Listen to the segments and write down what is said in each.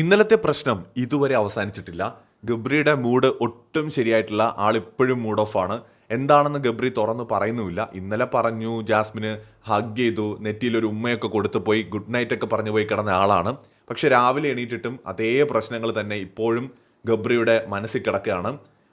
ഇന്നലത്തെ പ്രശ്നം ഇതുവരെ അവസാനിച്ചിട്ടില്ല. ഗബ്രിയുടെ മൂഡ് ഒട്ടും ശരിയായിട്ടില്ല. ആളിപ്പോഴും മൂഡ് ഓഫ് ആണ്. എന്താണെന്ന് ഗബ്രി തുറന്ന് പറയുന്നുമില്ല. ഇന്നലെ പറഞ്ഞു ജാസ്മിന് ഹഗ് ചെയ്തു നെറ്റിയിൽ ഒരു ഉമ്മയൊക്കെ കൊടുത്തു പോയി ഗുഡ് നൈറ്റ് ഒക്കെ പറഞ്ഞു പോയി കിടന്ന ആളാണ്. പക്ഷെ രാവിലെ എണീറ്റിട്ടും അതേ പ്രശ്നങ്ങൾ തന്നെ ഇപ്പോഴും ഗബ്രിയുടെ മനസ്സിൽ കിടക്കുകയാണ്.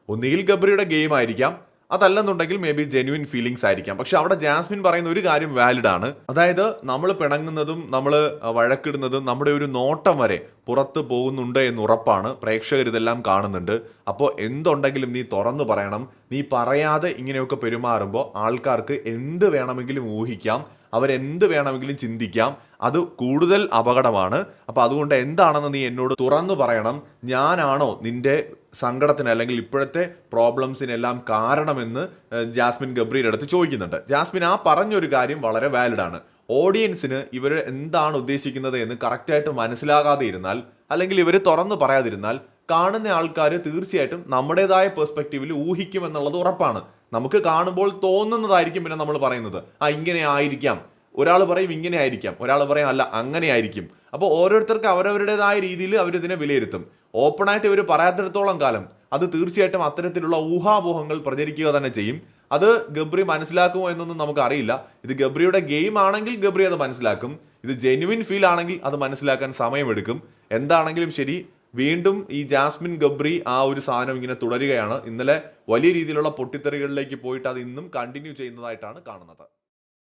ഒന്നുകിൽ ഗബ്രിയുടെ ഗെയിം ആയിരിക്കാം അതല്ലെന്നുണ്ടെങ്കിൽ മേ ബി ജെന്യുവിൻ ഫീലിങ്സ് ആയിരിക്കാം. പക്ഷെ അവിടെ ജാസ്മിൻ പറയുന്ന ഒരു കാര്യം വാലിഡ് ആണ്. അതായത് നമ്മൾ പിണങ്ങുന്നതും നമ്മൾ വഴക്കിടുന്നതും നമ്മുടെ ഒരു നോട്ടം വരെ പുറത്ത് പോകുന്നുണ്ട് എന്ന് ഉറപ്പാണ്. പ്രേക്ഷകർ ഇതെല്ലാം കാണുന്നുണ്ട്. അപ്പോൾ എന്തുണ്ടെങ്കിലും നീ തുറന്നു പറയണം. നീ പറയാതെ ഇങ്ങനെയൊക്കെ പെരുമാറുമ്പോൾ ആൾക്കാർക്ക് എന്ത് വേണമെങ്കിലും ഊഹിക്കാം. അവരെന്ത് വേണമെങ്കിലും ചിന്തിക്കാം. അത് കൂടുതൽ അപകടമാണ്. അപ്പൊ അതുകൊണ്ട് എന്താണെന്ന് നീ എന്നോട് തുറന്നു പറയണം. ഞാനാണോ നിന്റെ സങ്കടത്തിന് അല്ലെങ്കിൽ ഇപ്പോഴത്തെ പ്രോബ്ലംസിനെല്ലാം കാരണമെന്ന് ജാസ്മിൻ ഗബ്രിയുടെ അടുത്ത് ചോദിക്കുന്നുണ്ട്. ജാസ്മിൻ ആ പറഞ്ഞൊരു കാര്യം വളരെ വാലിഡ് ആണ്. ഓഡിയൻസിന് ഇവർ എന്താണ് ഉദ്ദേശിക്കുന്നത് എന്ന് കറക്റ്റായിട്ട് മനസ്സിലാകാതെ ഇരുന്നാൽ അല്ലെങ്കിൽ ഇവർ തുറന്നു പറയാതിരുന്നാൽ കാണുന്ന ആൾക്കാർ തീർച്ചയായിട്ടും നമ്മുടേതായ പെർസ്പെക്റ്റീവിൽ ഊഹിക്കുമെന്നുള്ളത് ഉറപ്പാണ്. നമുക്ക് കാണുമ്പോൾ തോന്നുന്നതായിരിക്കും പിന്നെ നമ്മൾ പറയുന്നത്. ആ ഇങ്ങനെ ആയിരിക്കാം. ഒരാൾ പറയും ഇങ്ങനെ ആയിരിക്കാം ഒരാൾ പറയും അല്ല അങ്ങനെ ആയിരിക്കും. അപ്പോൾ ഓരോരുത്തർക്ക് അവരവരുടേതായ രീതിയിൽ അവരിതിനെ വിലയിരുത്തും. ഓപ്പണായിട്ട് ഇവർ പറയാത്തിടത്തോളം കാലം അത് തീർച്ചയായിട്ടും അത്തരത്തിലുള്ള ഊഹാപോഹങ്ങൾ പ്രചരിക്കുക തന്നെ ചെയ്യും. അത് ഗബ്രി മനസ്സിലാക്കുമോ എന്നൊന്നും നമുക്ക് അറിയില്ല. ഇത് ഗബ്രിയുടെ ഗെയിം ആണെങ്കിൽ ഗബ്രി അത് മനസ്സിലാക്കും. ഇത് ജെന്യുവിൻ ഫീൽ ആണെങ്കിൽ അത് മനസ്സിലാക്കാൻ സമയമെടുക്കും. എന്താണെങ്കിലും ശരി വീണ്ടും ഈ ജാസ്മിൻ ഗബ്രി ആ ഒരു സാധനം ഇങ്ങനെ തുടരുകയാണ്. ഇന്നലെ വലിയ രീതിയിലുള്ള പൊട്ടിത്തെറികളിലേക്ക് പോയിട്ട് അത് ഇന്നും കണ്ടിന്യൂ ചെയ്യുന്നതായിട്ടാണ് കാണുന്നത്.